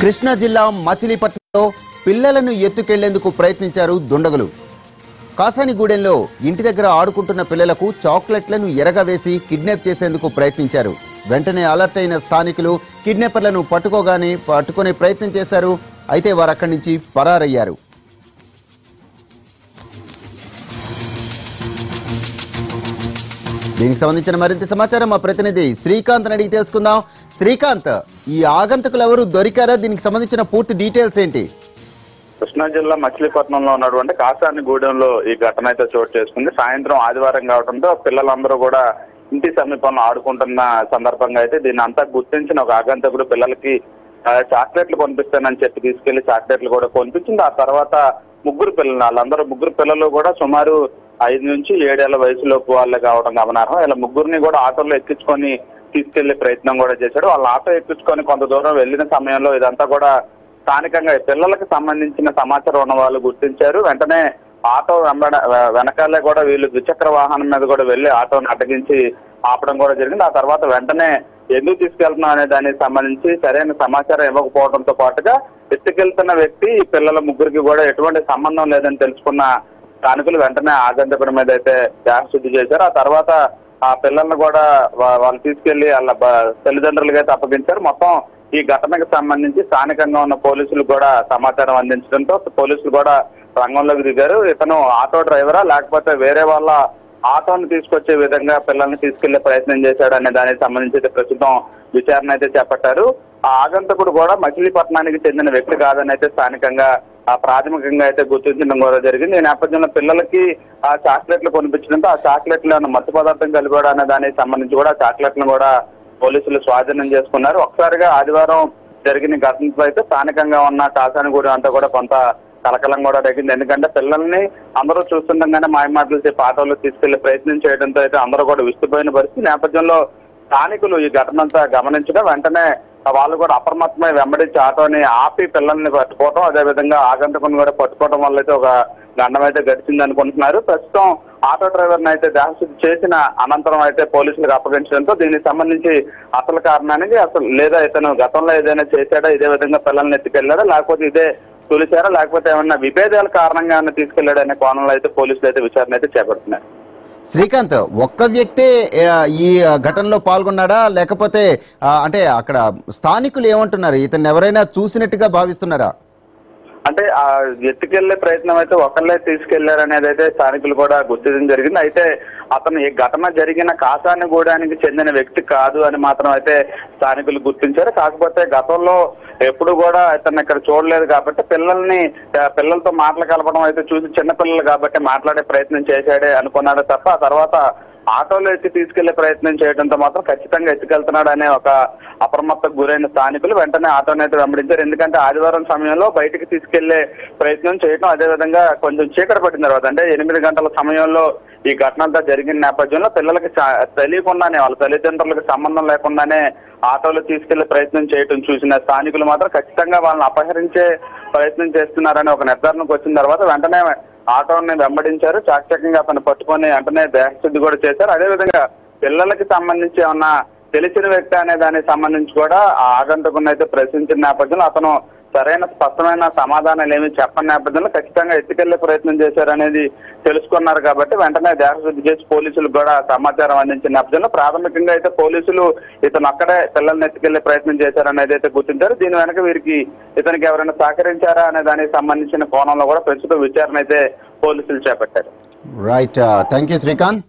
కృష్ణా జిల్లా మచిలీపట్నంలో పిల్లలను ఎత్తుకెళ్ళేందుకు ప్రయత్నించారు దుండగులు. కాసానిగూడెంలో ఇంటి దగ్గర ఆడుకుంటున్న పిల్లలకు చాక్లెట్లను ఎరగవేసి కిడ్నాప్ చేసేందుకు ప్రయత్నించారు. వెంటనే అలర్ట్ అయిన స్థానికులు కిడ్నాపర్లను పట్టుకోగానే పట్టుకునే ప్రయత్నం చేశారు. అయితే వారు అక్కడి నుంచి పరారయ్యారు. దీనికి సంబంధించిన మరింత సమాచారం మా ప్రతినిధి శ్రీకాంత్ అడిగి తెలుసుకుందాం. శ్రీకాంత్ ఈ ఆగంతకులు ఎవరు? దొరికారా? దీనికి సంబంధించిన పూర్తి డీటెయిల్స్ ఏంటి? కృష్ణా జిల్లా మచిలీపట్నంలో ఉన్నటువంటి కాసాని గూడెంలో ఈ ఘటన అయితే చోటు చేసుకుంది. సాయంత్రం ఆదివారం కావడంతో పిల్లలందరూ కూడా ఇంటి సమీపంలో ఆడుకుంటున్న సందర్భంగా అయితే దీన్ని అంతా గుర్తించిన ఒక ఆగంతకుడు పిల్లలకి చాక్లెట్లు కొనిపిస్తానని చెప్పి తీసుకెళ్ళి చాక్లెట్లు కూడా కొనిపించింది. ఆ తర్వాత ముగ్గురు పిల్లలు వాళ్ళందరూ ముగ్గురు పిల్లలు కూడా సుమారు ఐదు నుంచి ఏడేళ్ళ వయసులోపు వాళ్ళే కావడం గమనార్హం. ఇలా ముగ్గురిని కూడా ఆటోలో ఎక్కించుకొని తీసుకెళ్ళే ప్రయత్నం కూడా చేశాడు. వాళ్ళ ఆటో ఎక్కించుకొని కొంత దూరం వెళ్ళిన సమయంలో ఇదంతా కూడా స్థానికంగా పిల్లలకు సంబంధించిన సమాచారం ఉన్న వాళ్ళు గుర్తించారు. వెంటనే ఆటో వెంబడ వెనకాలే కూడా వీళ్ళు ద్విచక్ర వాహనం మీద కూడా వెళ్ళి ఆటోని అడ్డగించి ఆపడం కూడా జరిగింది. ఆ తర్వాత వెంటనే ఎందుకు తీసుకెళ్తున్నాం అనే దానికి సంబంధించి సరైన సమాచారం ఇవ్వకపోవడంతో పాటుగా ఎత్తుకెళ్తున్న వ్యక్తి ఈ పిల్లల ముగ్గురికి కూడా ఎటువంటి సంబంధం లేదని తెలుసుకున్న స్థానికులు వెంటనే ఆగంతపురం మీద అయితే దేహ శుద్ధి చేశారు. ఆ తర్వాత ఆ పిల్లల్ని కూడా వాళ్ళు తీసుకెళ్ళి వాళ్ళ తల్లిదండ్రులకి అయితే అప్పగించారు. మొత్తం ఈ ఘటనకు సంబంధించి స్థానికంగా ఉన్న పోలీసులు కూడా సమాచారం అందించడంతో పోలీసులు కూడా రంగంలోకి దిగారు. ఇతను ఆటో డ్రైవరా లేకపోతే వేరే వాళ్ళ ఆటోను తీసుకొచ్చే విధంగా పిల్లల్ని తీసుకెళ్ళే ప్రయత్నం చేశాడు అనే దానికి సంబంధించి అయితే ప్రస్తుతం విచారణ అయితే చేపట్టారు. ఆ ఆగంతకుడు కూడా మచిలీపట్నానికి చెందిన వ్యక్తి కాదని అయితే స్థానికంగా ప్రాథమికంగా అయితే గుర్తించడం కూడా జరిగింది. ఈ నేపథ్యంలో పిల్లలకి ఆ చాక్లెట్లు కొనిపించడంతో ఆ చాక్లెట్లను మత్తు పదార్థం కలిపాడు అనే దానికి సంబంధించి కూడా ఆ చాక్లెట్లను కూడా పోలీసులు స్వాధీనం చేసుకున్నారు. ఒకసారిగా ఆదివారం జరిగిన ఘటనతో అయితే స్థానికంగా ఉన్న కాసానిగూడెం అంతా కూడా కొంత కలకలం కూడా తగ్గింది ఎందుకంటే పిల్లల్ని అందరూ చూస్తుండగానే మాయమాటలు చెప్పి ఆటోలో తీసుకెళ్ళే ప్రయత్నం చేయడంతో అయితే అందరూ కూడా విస్తుపోయిన పరిస్థితి. నేపథ్యంలో స్థానికులు ఈ ఘటనంతా గమనించడం వెంటనే వాళ్ళు కూడా అప్రమత్తమై వెంబడించి ఆటోని ఆపి పిల్లల్ని పట్టుకోవడం అదేవిధంగా ఆగంతకుని కూడా పట్టుకోవడం వల్ల అయితే ఒక గండం అయితే గడిచింది అనుకుంటున్నారు. ప్రస్తుతం ఆటో డ్రైవర్ అయితే దేహశుద్ధి చేసిన అనంతరం అయితే పోలీసులకు అప్పగించడంతో దీనికి సంబంధించి అసలు కారణానికి అసలు లేదా ఇతను గతంలో ఏదైనా చేశాడా ఇదే విధంగా పిల్లల్ని ఎత్తుకెళ్ళాడా లేకపోతే ఇదే తొలిచారా లేకపోతే ఏమన్నా విభేదాల కారణంగా తీసుకెళ్ళాడనే కోణంలో అయితే పోలీసులు అయితే విచారణ అయితే చేపడుతున్నారు. శ్రీకాంత్ ఒక్క వ్యక్తే ఈ ఘటనలో పాల్గొన్నాడా? లేకపోతే అంటే అక్కడ స్థానికులు ఏమంటున్నారు? ఇతను ఎవరైనా చూసినట్టుగా భావిస్తున్నారా? అంటే ఆ ఎత్తుకెళ్ళే ప్రయత్నం అయితే ఒకళ్ళే తీసుకెళ్ళారు అనేది అయితే స్థానికులు కూడా గుర్తించడం జరిగింది. అయితే అతను ఈ ఘటన జరిగిన కాసానిగూడానికి చెందిన వ్యక్తి కాదు అని మాత్రం అయితే స్థానికులు గుర్తించారు. కాకపోతే గతంలో ఎప్పుడు కూడా ఇతను ఇక్కడ చూడలేదు కాబట్టి పిల్లల్ని పిల్లలతో మాటలు కలపడం అయితే చూసి చిన్నపిల్లలు కాబట్టి మాట్లాడే ప్రయత్నం చేశాడే అనుకున్నాడు తప్ప ఆ తర్వాత ఆటోలో ఎత్తి తీసుకెళ్ళే ప్రయత్నం చేయడంతో మాత్రం ఖచ్చితంగా ఎత్తుకెళ్తున్నాడు అనే ఒక అప్రమత్తకు గురైన స్థానికులు వెంటనే ఆటోని అయితే వెంబడించారు. ఎందుకంటే ఆదివారం సమయంలో బయటికి తీసుకెళ్ళే ప్రయత్నం చేయడం అదేవిధంగా కొంచెం చీకటి పట్టిన తర్వాత అంటే ఎనిమిది గంటల సమయంలో ఈ ఘటన అంతా జరిగిన నేపథ్యంలో పిల్లలకి చా- తెలియకుండానే వాళ్ళ తల్లిదండ్రులకు సంబంధం లేకుండానే ఆటోలో తీసుకెళ్ళే ప్రయత్నం చేయటం చూసిన స్థానికులు మాత్రం ఖచ్చితంగా వాళ్ళని అపహరించే ప్రయత్నం చేస్తున్నారని ఒక నిర్ధారణకు వచ్చిన తర్వాత వెంటనే ఆటోని వెంబడించారు. చాకచక్యంగా అతను పట్టుకొని వెంటనే దేహశుద్ధి కూడా చేశారు. అదేవిధంగా పిల్లలకి సంబంధించి ఏమన్నా తెలిసిన వ్యక్తి అనే దానికి సంబంధించి కూడా ఆ ఆగంతకుని అయితే ప్రశ్నించిన నేపథ్యంలో అతను సరైన స్పష్టమైన సమాధానాలు ఏమి చెప్పని నేపథ్యంలో ఖచ్చితంగా ఎత్తుకెళ్ళే ప్రయత్నం చేశారనేది తెలుసుకున్నారు కాబట్టి వెంటనే దేహశుద్ధి చేసి పోలీసులు కూడా సమాచారం అందించిన నేపథ్యంలో ప్రాథమికంగా అయితే పోలీసులు ఇతను అక్కడే పిల్లల్ని ఎత్తుకెళ్ళే ప్రయత్నం చేశారనేది అయితే గుర్తించారు. దీని వెనక వీరికి ఇతనికి ఎవరైనా సహకరించారా అనే దానికి సంబంధించిన కోణంలో కూడా ప్రస్తుతం విచారణ అయితే పోలీసులు చేపట్టారు. Right thank you Srikanth